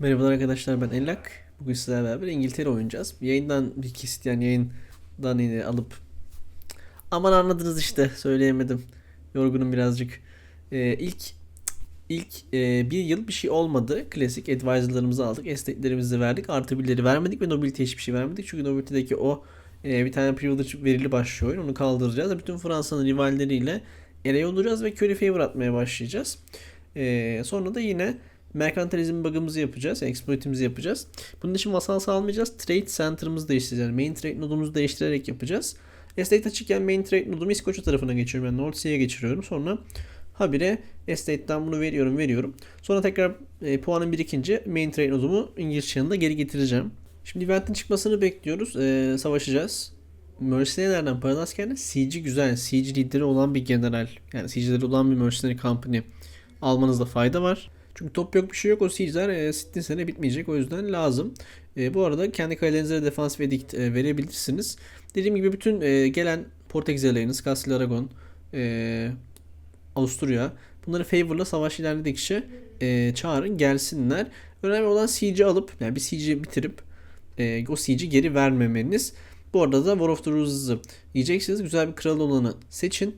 Merhabalar arkadaşlar ben Ellak. Bugün sizlerle beraber İngiltere oynayacağız. Yayından bir kesit yani yayından yine alıp aman anladınız işte söyleyemedim. Yorgunum birazcık. Ee, ilk ilk e, bir yıl bir şey olmadı. Klasik advisor'larımızı aldık. Estate'lerimizi verdik. Artı birleri vermedik ve nobility'ye hiçbir şey vermedik. Çünkü nobility'deki o e, bir tane privilege verili başlıyor oyun. Onu kaldıracağız. Bütün Fransa'nın rivalleriyle ele olacağız ve curry favor atmaya başlayacağız. Ee, sonra da yine merkantilizm bug'ımızı yapacağız. Exploit'imizi yapacağız. Bunun için vasal sağlamayacağız. Trade center'ımızı değiştireceğiz. Yani main trade nodumuzu değiştirerek yapacağız. Estate açıkken main trade nodumu İskoçya tarafına geçiriyorum. Yani North Sea'ye geçiriyorum. Sonra habire estate'den bunu veriyorum veriyorum. Sonra tekrar e, puanım birikince main trade nodumu İngiliz yanında geri getireceğim. Şimdi event'in çıkmasını bekliyoruz. E, savaşacağız. Mercenary'lerden para askerler siege güzel. Siege lideri olan bir general. Yani siege'leri olan bir mercenary company almanızda fayda var. Çünkü top yok bir şey yok. O siege'ler e, sittin sene bitmeyecek. O yüzden lazım. E, bu arada kendi kalelerinize de defans ve edict e, verebilirsiniz. Dediğim gibi bütün e, gelen Portekizleriniz, Castile Aragon, e, Avusturya bunları favor'la savaş ilerledikçe e, çağırın gelsinler. Önemli olan siege'i alıp yani bir siege'i bitirip e, o siege'i geri vermemeniz. Bu arada da War of the Roses'ı yiyeceksiniz. Güzel bir kral olanı seçin.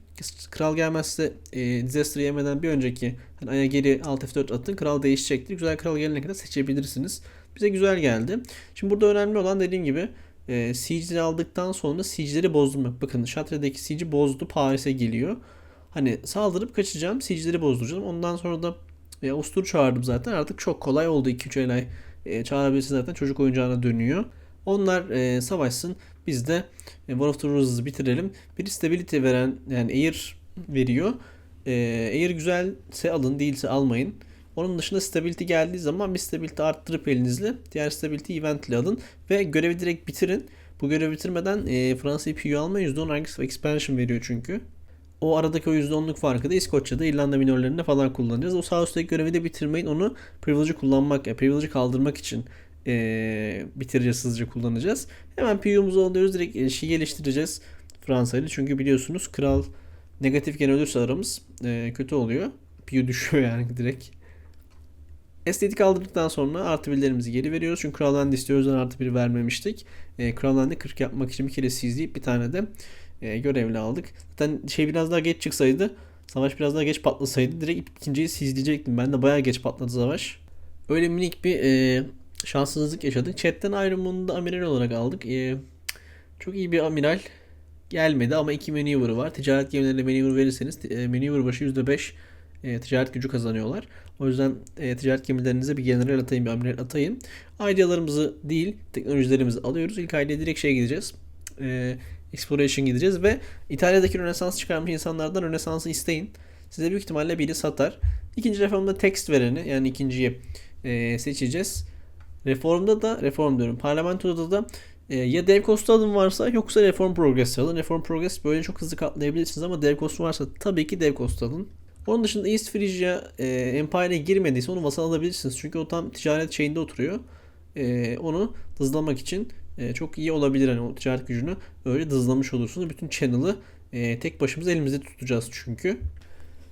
Kral gelmezse e, disaster yemeden bir önceki hani aya geri alt F4 atın. Kral değişecektir. Güzel kral gelene kadar seçebilirsiniz. Bize güzel geldi. Şimdi burada önemli olan dediğim gibi e, siege'leri aldıktan sonra siege'leri bozdum. Bakın Şatre'deki siege'i bozdu. Paris'e geliyor. Hani saldırıp kaçacağım. Siege'leri bozduracağım. Ondan sonra da e, Avustur çağırdım zaten. Artık çok kolay oldu. 2-3 ay e, çağırabilirsin zaten. Çocuk oyuncağına dönüyor. Onlar e, savaşsın. Biz de e, War of the Roses'ı bitirelim. Bir stability veren yani Air veriyor. E, Air güzelse alın değilse almayın. Onun dışında stability geldiği zaman bir stability arttırıp elinizle diğer stability eventle alın ve görevi direkt bitirin. Bu görevi bitirmeden e, Fransa'yı PU alma %10 Argus expansion veriyor çünkü. O aradaki o %10'luk farkı da İskoçya'da İrlanda minörlerinde falan kullanacağız. O sağ üstteki görevi de bitirmeyin. Onu privilege'ı kullanmak, yani privilege'ı kaldırmak için e, bitireceğiz hızlıca kullanacağız. Hemen PU'muzu alıyoruz. Direkt e, şey geliştireceğiz Fransa ile. Çünkü biliyorsunuz kral negatif gen ölürse aramız e, kötü oluyor. PU düşüyor yani direkt. Estetik kaldırdıktan sonra artı birlerimizi geri veriyoruz. Çünkü da istiyoruz. Artı bir vermemiştik. E, da 40 yapmak için bir kere sizleyip bir tane de e, görevli aldık. Zaten şey biraz daha geç çıksaydı savaş biraz daha geç patlasaydı direkt ikinciyi sizleyecektim. Ben de bayağı geç patladı savaş. Öyle minik bir e, şanssızlık yaşadık. Chat'ten ayrımını da amiral olarak aldık. E, çok iyi bir amiral gelmedi ama iki maneuver var. Ticaret gemilerine maneuver verirseniz e, maneuver başı %5 e, ticaret gücü kazanıyorlar. O yüzden e, ticaret gemilerinize bir general atayın, bir amiral atayın. Idealarımızı değil, teknolojilerimizi alıyoruz. İlk aileye direkt şeye gideceğiz. E, exploration gideceğiz ve İtalya'daki Rönesans çıkarmış insanlardan Rönesans'ı isteyin. Size büyük ihtimalle biri satar. İkinci reformda text vereni yani ikinciyi e, seçeceğiz. Reformda da reform diyorum. Parlamentoda da e, ya dev cost alın varsa yoksa reform progress alın. Reform progress böyle çok hızlı katlayabilirsiniz ama dev cost varsa tabii ki dev cost alın. Onun dışında East Frisia e, Empire'e girmediyse onu vasal alabilirsiniz. Çünkü o tam ticaret şeyinde oturuyor. E, onu hızlamak için e, çok iyi olabilir. Hani o ticaret gücünü öyle hızlamış olursunuz. Bütün channel'ı e, tek başımıza elimizde tutacağız çünkü.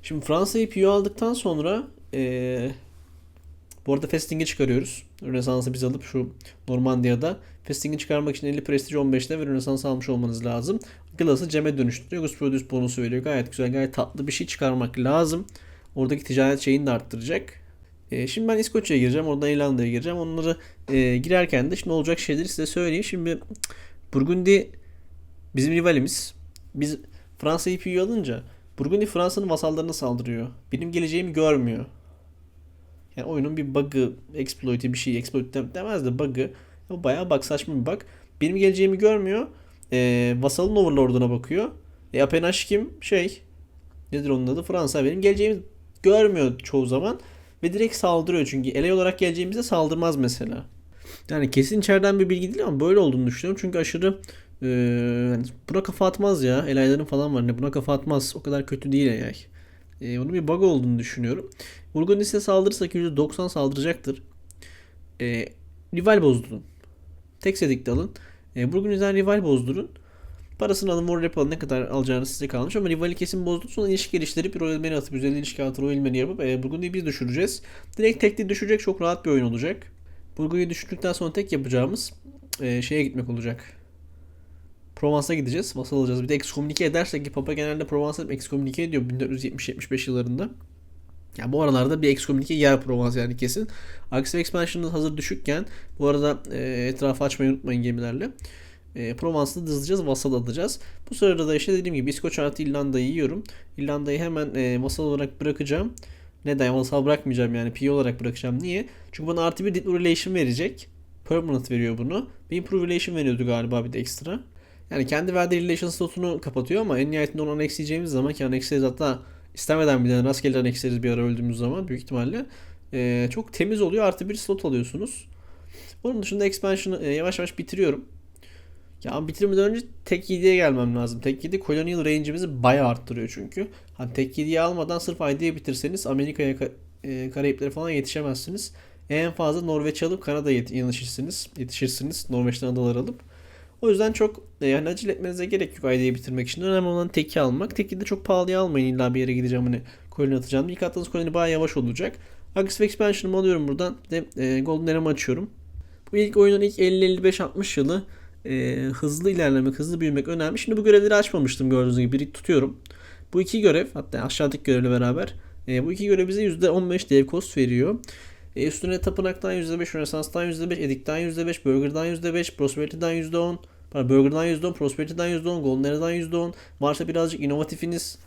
Şimdi Fransa'yı PU aldıktan sonra e, bu arada Festing'i çıkarıyoruz. Rönesans'ı biz alıp şu Normandiya'da Festing'i çıkarmak için 50 prestij 15'te ve Rönesans almış olmanız lazım. Glass'ı Cem'e dönüştürüyor. Gus Produce bonusu veriyor. Gayet güzel, gayet tatlı bir şey çıkarmak lazım. Oradaki ticaret şeyini de arttıracak. E, şimdi ben İskoçya'ya gireceğim. Oradan İrlanda'ya gireceğim. Onları e, girerken de şimdi olacak şeyleri size söyleyeyim. Şimdi Burgundi bizim rivalimiz. Biz Fransa'yı PU alınca Burgundi Fransa'nın vasallarına saldırıyor. Benim geleceğimi görmüyor. Yani oyunun bir bug'ı, exploit'i bir şey, exploit demez de bug'ı. Bu bayağı bug saçma bir bug. Benim geleceğimi görmüyor. E, vasalın overlord'una bakıyor. E, Apenaş kim? Şey. Nedir onun adı? Fransa. Benim geleceğimi görmüyor çoğu zaman. Ve direkt saldırıyor çünkü ele olarak geleceğimizde saldırmaz mesela. Yani kesin içeriden bir bilgi değil ama böyle olduğunu düşünüyorum. Çünkü aşırı e, yani buna kafa atmaz ya. Elayların falan var. Ne buna kafa atmaz. O kadar kötü değil AI. E, onun bir bug olduğunu düşünüyorum. Burgundis'e saldırırsa %90 saldıracaktır. E, rival bozdurun. Tek sedikte alın. E, Burgundis'den rival bozdurun. Parasını alın, war rap alın. Ne kadar alacağınız size kalmış ama rivali kesin bozdu. Sonra ilişki geliştirip bir Royal Man'i atıp, güzel ilişki atıp Royal Man'i yapıp e, Burgundy'yi biz düşüreceğiz. Direkt tekli düşecek çok rahat bir oyun olacak. Burgundy'yi düşürdükten sonra tek yapacağımız e, şeye gitmek olacak. Provence'a gideceğiz. Vasal alacağız. Bir de excommunike edersek ki Papa genelde Provence'a excommunike ediyor 1470-75 yıllarında. Yani bu aralarda bir excommunike yer Provence yani kesin. Aggressive Expansion'ınız hazır düşükken bu arada e, etrafı açmayı unutmayın gemilerle. E, Provence'da dızlayacağız, vasal alacağız. Bu sırada da işte dediğim gibi İskoç artı İrlanda'yı yiyorum. İrlanda'yı hemen e, vasal olarak bırakacağım. Neden? Vasal bırakmayacağım yani PO olarak bırakacağım. Niye? Çünkü bana artı bir Relation verecek. Permanent veriyor bunu. Bir Improve Relation veriyordu galiba bir de ekstra. Yani kendi verdiği Relation slotunu kapatıyor ama en nihayetinde onu annexleyeceğimiz zaman ki annexleriz hatta istemeden bile rastgele annexleriz bir ara öldüğümüz zaman büyük ihtimalle. E, çok temiz oluyor. Artı bir slot alıyorsunuz. Onun dışında expansion'ı e, yavaş yavaş bitiriyorum. Ya bitirmeden önce tek 7'ye gelmem lazım. Tek 7 Colonial Range'imizi bayağı arttırıyor çünkü. Hani tek 7'yi almadan sırf ID'ye bitirseniz Amerika'ya e, Karayiplere falan yetişemezsiniz. En fazla Norveç alıp Kanada'ya yetişirsiniz. Yetişirsiniz Norveç'ten adalar alıp. O yüzden çok e, yani acele etmenize gerek yok ID'yi bitirmek için. Önemli olan teki almak. Teki de çok pahalıya almayın illa bir yere gideceğim hani koloni atacağım. İlk attığınız koloni bayağı yavaş olacak. Aggressive Expansion'ımı alıyorum buradan. De e, Golden Era'mı açıyorum. Bu ilk oyunun ilk 50-55-60 yılı e, hızlı ilerlemek, hızlı büyümek önemli. Şimdi bu görevleri açmamıştım gördüğünüz gibi. Biri tutuyorum. Bu iki görev hatta aşağıdaki görevle beraber e, bu iki görev bize %15 dev cost veriyor. E, üstüne tapınaktan %5, Rönesans'tan %5, Edik'ten %5, Burger'dan %5, Prosperity'den %10, pardon, Burger'dan %10, Prosperity'den %10, Golden Era'dan %10. Varsa birazcık inovatifiniz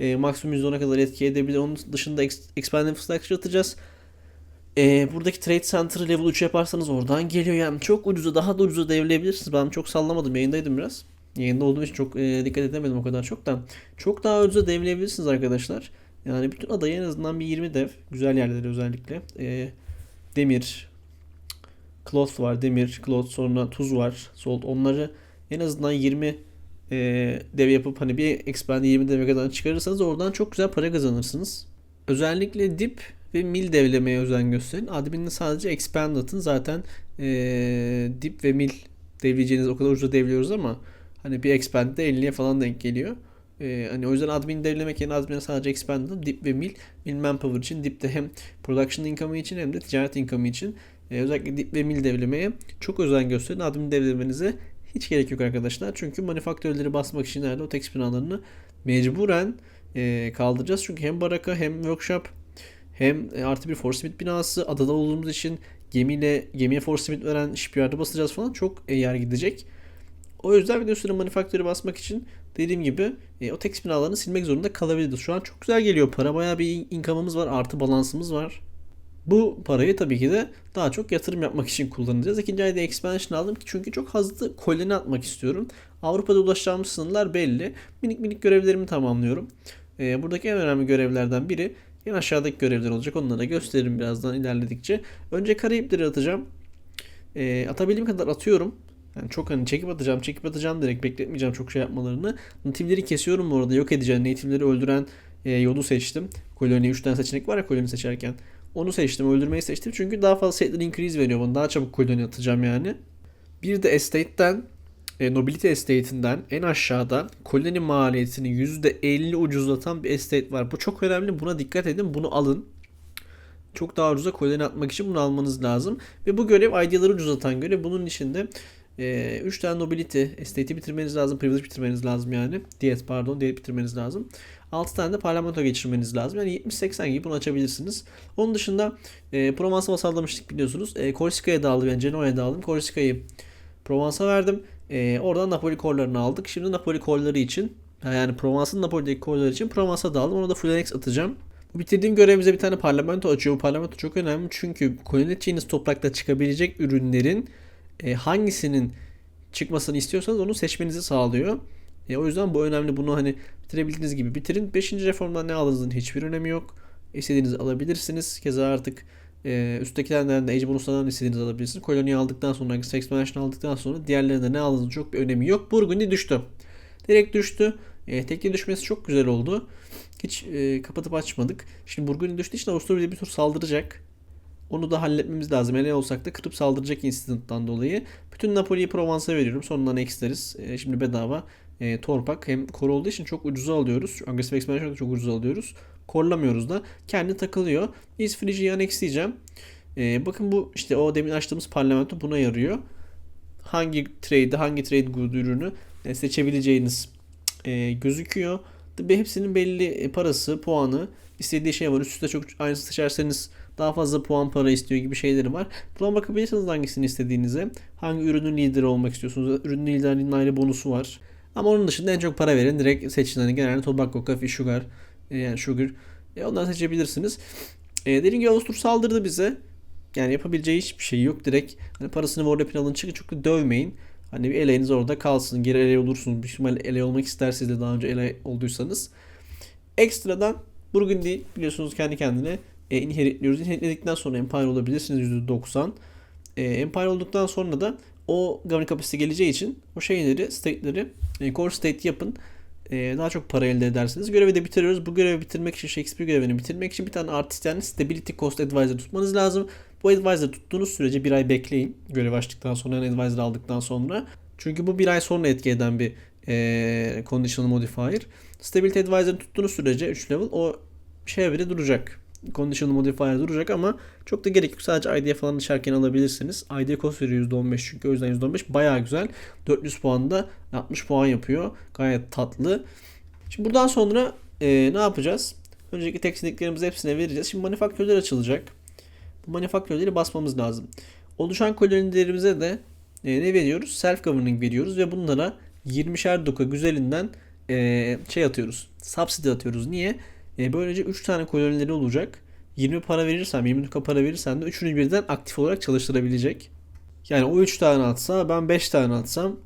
e, maksimum %10'a kadar etki edebilir. Onun dışında Expand Infrastructure atacağız. E, buradaki Trade Center'ı level 3 yaparsanız oradan geliyor. Yani çok ucuza daha da ucuza devleyebilirsiniz. Ben çok sallamadım. Yayındaydım biraz. Yayında olduğum için çok e, dikkat edemedim o kadar çok da. Çok daha ucuza devleyebilirsiniz arkadaşlar. Yani bütün adayı en azından bir 20 dev. Güzel yerleri özellikle. E, demir, cloth var. Demir, cloth sonra tuz var. Salt. Onları en azından 20 e, dev yapıp hani bir expand 20 deve kadar çıkarırsanız oradan çok güzel para kazanırsınız. Özellikle dip ve mil devlemeye özen gösterin. Admin'de sadece expand atın. Zaten ee, dip ve mil devleyeceğiniz o kadar ucuza devliyoruz ama hani bir expand'de 50'ye falan denk geliyor. Ee, hani o yüzden admin devlemek yerine admin'e sadece expand atın. Dip ve mil. Mil manpower için. Dip de hem production income için hem de ticaret income için. Ee, özellikle dip ve mil devlemeye çok özen gösterin. Admin devlemenize hiç gerek yok arkadaşlar. Çünkü manifaktörleri basmak için nerede o text binalarını mecburen e, kaldıracağız. Çünkü hem baraka hem workshop hem e, artı bir Force Smith binası adada olduğumuz için gemiyle gemiye Force Smith veren shipyard'a basacağız falan çok e, yer gidecek. O yüzden bir de üstüne manifaktörü basmak için dediğim gibi e, o text binalarını silmek zorunda kalabiliriz. Şu an çok güzel geliyor para. Bayağı bir income'ımız var. Artı balansımız var. Bu parayı tabii ki de daha çok yatırım yapmak için kullanacağız. İkinci ayda expansion aldım çünkü çok hızlı koloni atmak istiyorum. Avrupa'da ulaşacağımız sınırlar belli. Minik minik görevlerimi tamamlıyorum. Ee, buradaki en önemli görevlerden biri Yine aşağıdaki görevler olacak. Onları da gösteririm birazdan ilerledikçe. Önce Karayipleri atacağım. E, atabildiğim kadar atıyorum. Yani çok hani çekip atacağım, çekip atacağım direkt bekletmeyeceğim çok şey yapmalarını. Native'leri kesiyorum bu arada yok edeceğim. Native'leri öldüren e, yolu seçtim. Koloni 3 tane seçenek var ya koloni seçerken. Onu seçtim, öldürmeyi seçtim. Çünkü daha fazla settler increase veriyor bana. Daha çabuk koloni atacağım yani. Bir de estate'den e, Nobility Estate'inden en aşağıda koloni maliyetini %50 ucuzlatan bir estate var. Bu çok önemli. Buna dikkat edin. Bunu alın. Çok daha ucuza koloni atmak için bunu almanız lazım. Ve bu görev ideaları ucuzlatan görev. Bunun içinde 3 e, tane Nobility Estate'i bitirmeniz lazım. Privilege bitirmeniz lazım yani. Diyet pardon. Diyet bitirmeniz lazım. 6 tane de parlamento geçirmeniz lazım. Yani 70-80 gibi bunu açabilirsiniz. Onun dışında e, Provence'a vasallamıştık biliyorsunuz. E, Korsika'ya da aldım. Yani Genoa'ya da aldım. Korsika'yı Provence'a verdim. E, oradan Napoli korlarını aldık. Şimdi Napoli korları için yani Provence'ın Napoli'deki korları için Provence'a da aldım. Ona da full atacağım. Bitirdiğim görevimize bir tane parlamento açıyor. Bu parlamento çok önemli çünkü koloni edeceğiniz toprakta çıkabilecek ürünlerin e, hangisinin çıkmasını istiyorsanız onu seçmenizi sağlıyor. E, o yüzden bu önemli. Bunu hani bitirebildiğiniz gibi bitirin. 5. reformdan ne aldığınızın hiçbir önemi yok. İstediğinizi alabilirsiniz. Keza artık e, üsttekilerden de Age bonuslardan istediğinizi alabilirsiniz. Koloniyi aldıktan sonra, Sex Mansion aldıktan sonra diğerlerinde ne aldığınızın çok bir önemi yok. Burgundy düştü. Direkt düştü. E, tekli düşmesi çok güzel oldu. Hiç e, kapatıp açmadık. Şimdi Burgundy düştüğü için Avusturya bir tur saldıracak. Onu da halletmemiz lazım. Ne olsak da kırıp saldıracak instant'tan dolayı. Bütün Napoli'yi Provence'a veriyorum. Sonundan eksleriz. E, şimdi bedava e, torpak hem kor olduğu için çok ucuza alıyoruz. Aggressive Expansion'da çok ucuza alıyoruz. Korlamıyoruz da. Kendi takılıyor. East Phrygia'yı annexleyeceğim. E, bakın bu işte o demin açtığımız parlamento buna yarıyor. Hangi trade, hangi trade good ürünü e, seçebileceğiniz e, gözüküyor. Tabii hepsinin belli e, parası, puanı, istediği şey var. Üst üste çok aynısı seçerseniz daha fazla puan para istiyor gibi şeyleri var. Buna bakabilirsiniz hangisini istediğinize. Hangi ürünün lideri olmak istiyorsunuz. Ürünün liderliğinin ayrı bonusu var. Ama onun dışında en çok para verin. Direkt seçin. Hani genelde tobacco, coffee, sugar, e, yani sugar. E, ondan seçebilirsiniz. E, dediğim gibi Avustur saldırdı bize. Yani yapabileceği hiçbir şey yok. Direkt hani parasını Warrap'in alın çıkın. Da dövmeyin. Hani bir eleğiniz orada kalsın. Geri ele olursunuz. Büyük ihtimalle ele olmak isterseniz de daha önce ele olduysanız. Ekstradan Burgundy biliyorsunuz kendi kendine e, inheritliyoruz. Inheritledikten sonra Empire olabilirsiniz %90. E, Empire olduktan sonra da o governing kapasite geleceği için o şeyleri, state'leri e, core state yapın. E, daha çok para elde edersiniz. Görevi de bitiriyoruz. Bu görevi bitirmek için Shakespeare görevini bitirmek için bir tane artist yani stability cost advisor tutmanız lazım. Bu advisor tuttuğunuz sürece bir ay bekleyin. Görev açtıktan sonra yani advisor aldıktan sonra. Çünkü bu bir ay sonra etki eden bir e, conditional modifier. Stability advisor tuttuğunuz sürece 3 level o şey bile duracak. Conditional modifier duracak ama çok da gerek yok. Sadece ID falan dışarıken alabilirsiniz. ID cost veriyor %15 çünkü o yüzden %15 bayağı güzel. 400 puanda 60 puan yapıyor. Gayet tatlı. Şimdi buradan sonra e, ne yapacağız? Öncelikle tekniklerimizi hepsine vereceğiz. Şimdi manifaktörler açılacak. Bu manifaktörleri basmamız lazım. Oluşan kolonilerimize de e, ne veriyoruz? Self governing veriyoruz ve bunlara 20'şer doka güzelinden e, şey atıyoruz. Subsidy atıyoruz. Niye? E, böylece 3 tane kolonileri olacak. 20 para verirsem, 20 doka para verirsem de üçünü birden aktif olarak çalıştırabilecek. Yani o 3 tane atsa, ben 5 tane atsam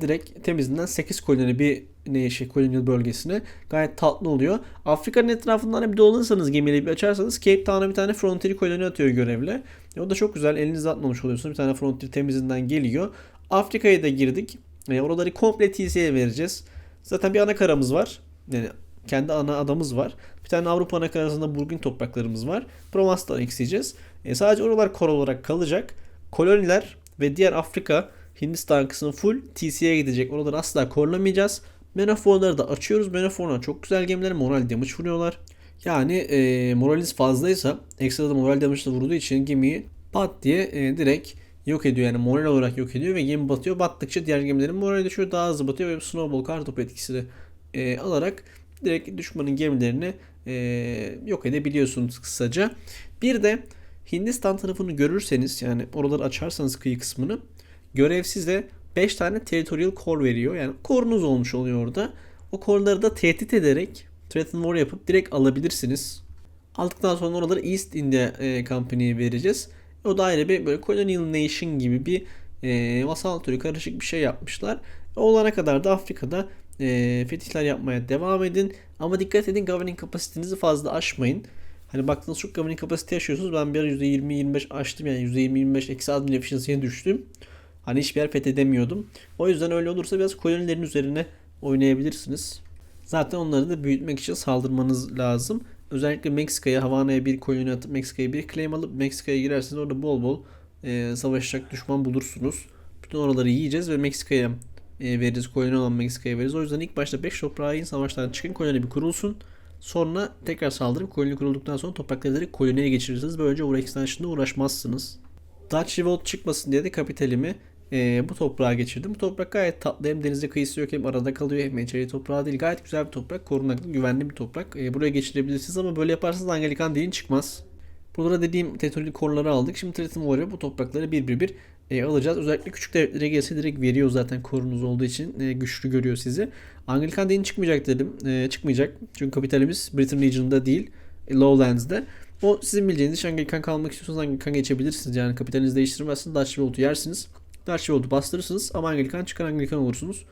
direkt temizinden 8 koloni bir ne şey kolonyal bölgesine gayet tatlı oluyor. Afrika'nın etrafından bir dolanırsanız gemiyle bir açarsanız Cape Town'a bir tane frontier koloni atıyor görevle. E, o da çok güzel. Elinizde atmamış oluyorsunuz. Bir tane frontier temizinden geliyor. Afrika'ya da girdik. E, oraları komple TC'ye vereceğiz. Zaten bir ana karamız var. Yani kendi ana adamız var. Bir tane Avrupa ana karasında burgun topraklarımız var. Provence'dan ekleyeceğiz. E, sadece oralar kor olarak kalacak. Koloniler ve diğer Afrika Hindistan kısmı full TC'ye gidecek. Oraları asla korlamayacağız. Menoforları da açıyoruz. Menoforlar çok güzel gemiler. Moral damage vuruyorlar. Yani e, moraliniz fazlaysa ekstra da moral damage vurduğu için gemiyi pat diye e, direkt yok ediyor. Yani moral olarak yok ediyor ve gemi batıyor. Battıkça diğer gemilerin morali düşüyor. Daha hızlı batıyor ve snowball kartopu etkisini e, alarak direkt düşmanın gemilerini e, yok edebiliyorsunuz kısaca. Bir de Hindistan tarafını görürseniz yani oraları açarsanız kıyı kısmını görev size 5 tane territorial core veriyor. Yani korunuz olmuş oluyor orada. O kore'ları da tehdit ederek threaten war yapıp direkt alabilirsiniz. Aldıktan sonra oraları East India e, Company'ye vereceğiz. O da ayrı bir böyle colonial nation gibi bir e, vasal türü karışık bir şey yapmışlar. O olana kadar da Afrika'da e, fetihler yapmaya devam edin. Ama dikkat edin governing kapasitenizi fazla aşmayın. Hani baktığınız çok governing kapasite yaşıyorsunuz. Ben bir ara %20-25 açtım yani %20-25 eksi admin efficiency'ye düştüm. Hani hiçbir yer fethedemiyordum. O yüzden öyle olursa biraz kolonilerin üzerine oynayabilirsiniz. Zaten onları da büyütmek için saldırmanız lazım. Özellikle Meksika'ya, Havana'ya bir koloni atıp Meksika'ya bir claim alıp Meksika'ya girerseniz orada bol bol e, savaşacak düşman bulursunuz. Bütün oraları yiyeceğiz ve Meksika'ya veririz. Koloni olan Meksika'ya veririz. O yüzden ilk başta 5 toprağa in savaştan çıkın. Koloni bir kurulsun. Sonra tekrar saldırıp koloni kurulduktan sonra toprakları direkt koloniye geçirirsiniz. Böylece War Extension'da uğraşmazsınız. Dutch Revolt çıkmasın diye de kapitalimi e, bu toprağa geçirdim. Bu toprak gayet tatlı. Hem denize kıyısı yok hem arada kalıyor hem içeri toprağı değil. Gayet güzel bir toprak. Korunaklı, güvenli bir toprak. E, buraya geçirebilirsiniz ama böyle yaparsanız Anglikan dilin çıkmaz. Burada dediğim territory kore'ları aldık. Şimdi Triton Warrior bu toprakları bir bir bir e, alacağız. Özellikle küçük devletlere gelse direkt veriyor zaten korunuz olduğu için. E, güçlü görüyor sizi. Anglikan dilin çıkmayacak dedim. E, çıkmayacak. Çünkü kapitalimiz Britain Region'da değil. E, Lowlands'da. O sizin bileceğiniz iş Anglikan kalmak istiyorsanız Anglikan geçebilirsiniz. Yani kapitalinizi değiştirmezsiniz. Dutch yersiniz. Dutch bastırırsınız ama Anglikan çıkar Anglikan olursunuz.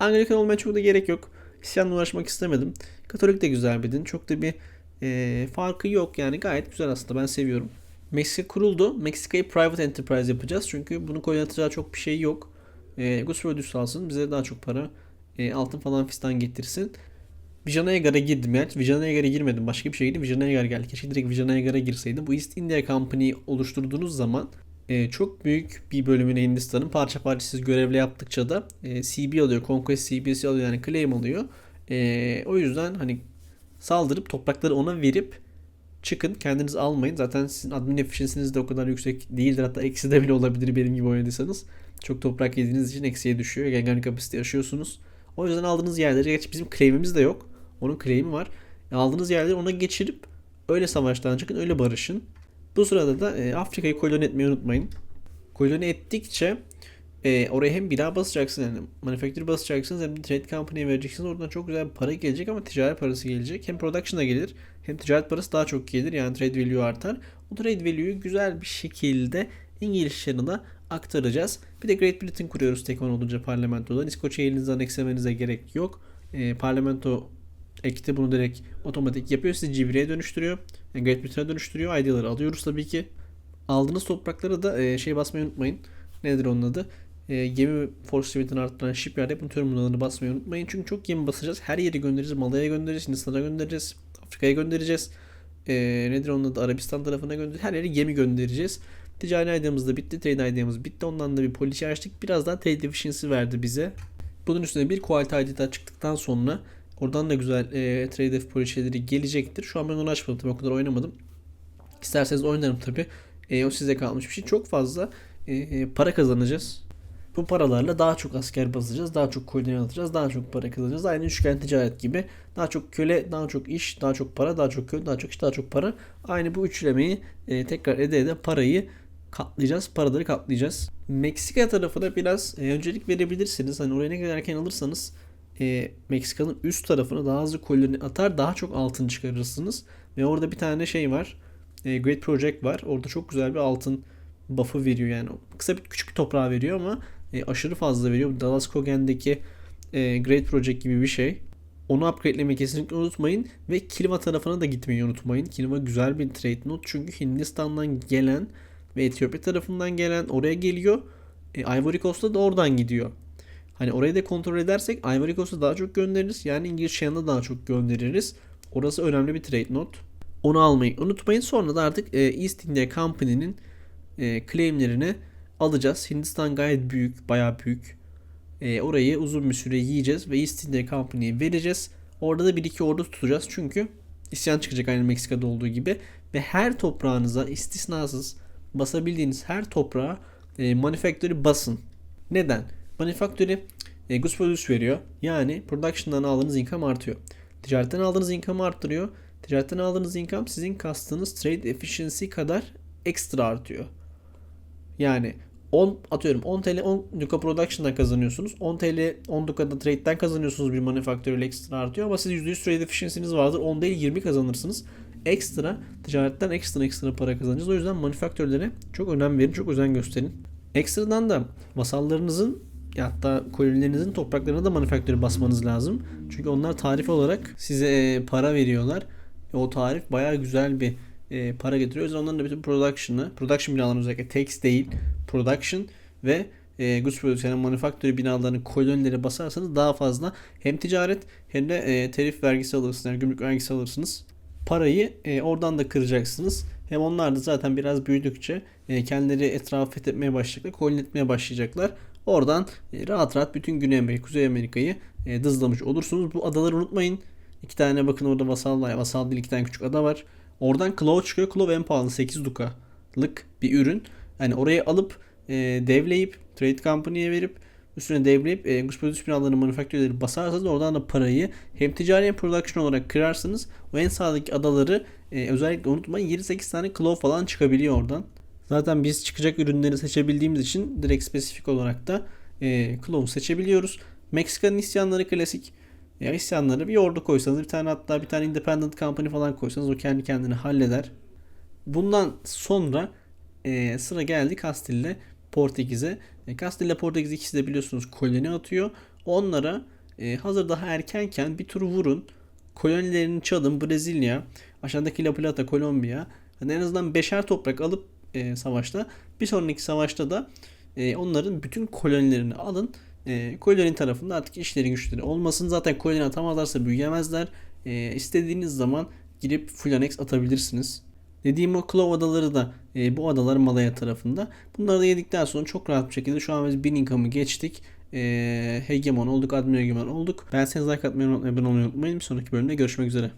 Anglikan olmaya çok da gerek yok. İsyanla uğraşmak istemedim. Katolik de güzel bir din. Çok da bir e, farkı yok. Yani gayet güzel aslında. Ben seviyorum. Meksika kuruldu. Meksika'yı private enterprise yapacağız. Çünkü bunu koyatacağı çok bir şey yok. E, Goods Produce alsın. Bize daha çok para e, altın falan fistan getirsin. Vijanayagar'a girdim yani. Vijanayagar'a girmedim. Başka bir şeydi. Vijanayagar geldi. Keşke direkt Vijanayagar'a girseydim. Bu East India Company'yi oluşturduğunuz zaman e, çok büyük bir bölümünü Hindistan'ın parça parça siz görevle yaptıkça da e, CB alıyor. Conquest CB'si alıyor yani claim alıyor. E, o yüzden hani saldırıp toprakları ona verip çıkın. Kendiniz almayın. Zaten sizin admin efficiency'niz de o kadar yüksek değildir. Hatta eksi de bile olabilir benim gibi oynadıysanız. Çok toprak yediğiniz için eksiye düşüyor. Genel kapasite yaşıyorsunuz. O yüzden aldığınız yerleri, geç bizim claim'imiz de yok. Onun claim'i var. Aldığınız yerleri ona geçirip öyle savaştan çıkın, öyle barışın. Bu sırada da e, Afrika'yı koloni etmeyi unutmayın. Koloni ettikçe e, oraya hem bina basacaksın yani manufacture basacaksınız hem de trade company'ye vereceksiniz. Oradan çok güzel bir para gelecek ama ticaret parası gelecek. Hem production'a gelir hem ticaret parası daha çok gelir. Yani trade value artar. O trade value'yu güzel bir şekilde İngiliz Channel'a aktaracağız. Bir de Great Britain kuruyoruz tek on olunca parlamentodan. İskoçya elinizden aneksemenize gerek yok. E, parlamento ekti bunu direkt otomatik yapıyor. Sizi GBR'ye dönüştürüyor. Yani Great Britain'e dönüştürüyor. ID'ları alıyoruz tabii ki. Aldığınız topraklara da e, şey basmayı unutmayın. Nedir onun adı? E, gemi force limitini arttıran shipyard yapın terminalını basmayı unutmayın. Çünkü çok gemi basacağız. Her yeri göndereceğiz. Malaya göndereceğiz. Hindistan'a göndereceğiz. Afrika'ya göndereceğiz. E, nedir onun adı? Arabistan tarafına göndereceğiz. Her yere gemi göndereceğiz. Ticari ID'miz da bitti. Trade ID'miz bitti. Ondan da bir policy açtık. Biraz daha trade efficiency verdi bize. Bunun üstüne bir quality ID çıktıktan sonra oradan da güzel e, trade F policy'leri gelecektir. Şu an ben onu açmadım tabii o kadar oynamadım. İsterseniz oynarım tabii. E, o size kalmış bir şey. Çok fazla e, para kazanacağız. Bu paralarla daha çok asker basacağız, daha çok koloni alacağız, daha çok para kazanacağız. Aynı üçgen ticaret gibi. Daha çok köle, daha çok iş, daha çok para, daha çok köle, daha çok iş, daha çok para. Aynı bu üçlemeyi e, tekrar ede ede parayı katlayacağız. Paraları katlayacağız. Meksika tarafına biraz e, öncelik verebilirsiniz. Hani oraya ne kadar erken alırsanız e, Meksika'nın üst tarafına daha hızlı koloni atar, daha çok altın çıkarırsınız. Ve orada bir tane şey var. E, Great Project var. Orada çok güzel bir altın buff'ı veriyor yani. Kısa bir küçük bir toprağı veriyor ama e, aşırı fazla veriyor. Dallas Cogen'deki e, Great Project gibi bir şey. Onu upgrade'lemeyi kesinlikle unutmayın. Ve Kilva tarafına da gitmeyi unutmayın. Kilva güzel bir trade node. Çünkü Hindistan'dan gelen ve Etiyopya tarafından gelen oraya geliyor. E, Ivory Coast'a da oradan gidiyor. Hani orayı da kontrol edersek Ivory Coast'a daha çok göndeririz. Yani İngiliz Channel'a daha çok göndeririz. Orası önemli bir trade node. Onu almayı unutmayın. Sonra da artık e, East India Company'nin e, claimlerini alacağız. Hindistan gayet büyük, bayağı büyük. E, orayı uzun bir süre yiyeceğiz ve East India Company'ye vereceğiz. Orada da bir iki ordu tutacağız çünkü isyan çıkacak aynı Meksika'da olduğu gibi. Ve her toprağınıza istisnasız basabildiğiniz her toprağa e, manufactory basın. Neden? Manufactory e, goods produce veriyor. Yani production'dan aldığınız income artıyor. Ticaretten aldığınız income arttırıyor. Ticaretten aldığınız income sizin kastığınız trade efficiency kadar ekstra artıyor. Yani 10 atıyorum 10 TL 10 Duka Production'dan kazanıyorsunuz. 10 TL 10 Duka'da trade'den kazanıyorsunuz bir manufacturer ekstra artıyor ama siz %100 trade efficiency'niz vardır. 10 değil 20 kazanırsınız. Ekstra ticaretten ekstra ekstra para kazanacağız. O yüzden manufacturer'lere çok önem verin, çok özen gösterin. Ekstradan da vasallarınızın ya hatta kolonilerinizin topraklarına da manufacturer basmanız lazım. Çünkü onlar tarif olarak size para veriyorlar. O tarif bayağı güzel bir e, para getiriyor. O yüzden onların da bütün production'ı, production binalarını özellikle text değil, production ve e, goods production yani manufacturing binalarının kolonileri basarsanız daha fazla hem ticaret hem de e, telif vergisi alırsınız, yani gümrük vergisi alırsınız. Parayı e, oradan da kıracaksınız. Hem onlar da zaten biraz büyüdükçe e, kendileri etrafı fethetmeye başlayacaklar, koloni etmeye başlayacaklar. Oradan e, rahat rahat bütün Güney Amerika, Kuzey Amerika'yı e, dızlamış olursunuz. Bu adaları unutmayın. İki tane bakın orada vasal, vasal değil iki tane küçük ada var. Oradan Claw çıkıyor. Claw en pahalı 8 dukalık bir ürün. Yani orayı alıp e, devleyip trade company'ye verip üstüne devleyip e, Produce binalarının manufacturer'leri basarsanız oradan da parayı hem ticari hem production olarak kırarsınız. O en sağdaki adaları e, özellikle unutmayın 7-8 tane Claw falan çıkabiliyor oradan. Zaten biz çıkacak ürünleri seçebildiğimiz için direkt spesifik olarak da e, Claw'u seçebiliyoruz. Meksika'nın isyanları klasik. Ya isyanları bir ordu koysanız bir tane hatta bir tane independent company falan koysanız o kendi kendini halleder. Bundan sonra e, sıra geldi Castile Portekiz'e. E, Castile Portekiz ikisi de biliyorsunuz koloni atıyor. Onlara e, hazır daha erkenken bir tur vurun. Kolonilerini çalın Brezilya, aşağıdaki La Plata, Kolombiya. Yani en azından beşer toprak alıp e, savaşta bir sonraki savaşta da e, onların bütün kolonilerini alın e, koloni tarafında artık işleri güçleri olmasın. Zaten koloni atamazlarsa büyüyemezler. E, istediğiniz zaman girip full annex atabilirsiniz. Dediğim o Claw adaları da e, bu adalar Malaya tarafında. Bunları da yedikten sonra çok rahat bir şekilde şu an biz 1000 income'ı geçtik. E, hegemon olduk, admin hegemon olduk. Ben size like atmayı unutmayın. Bir sonraki bölümde görüşmek üzere.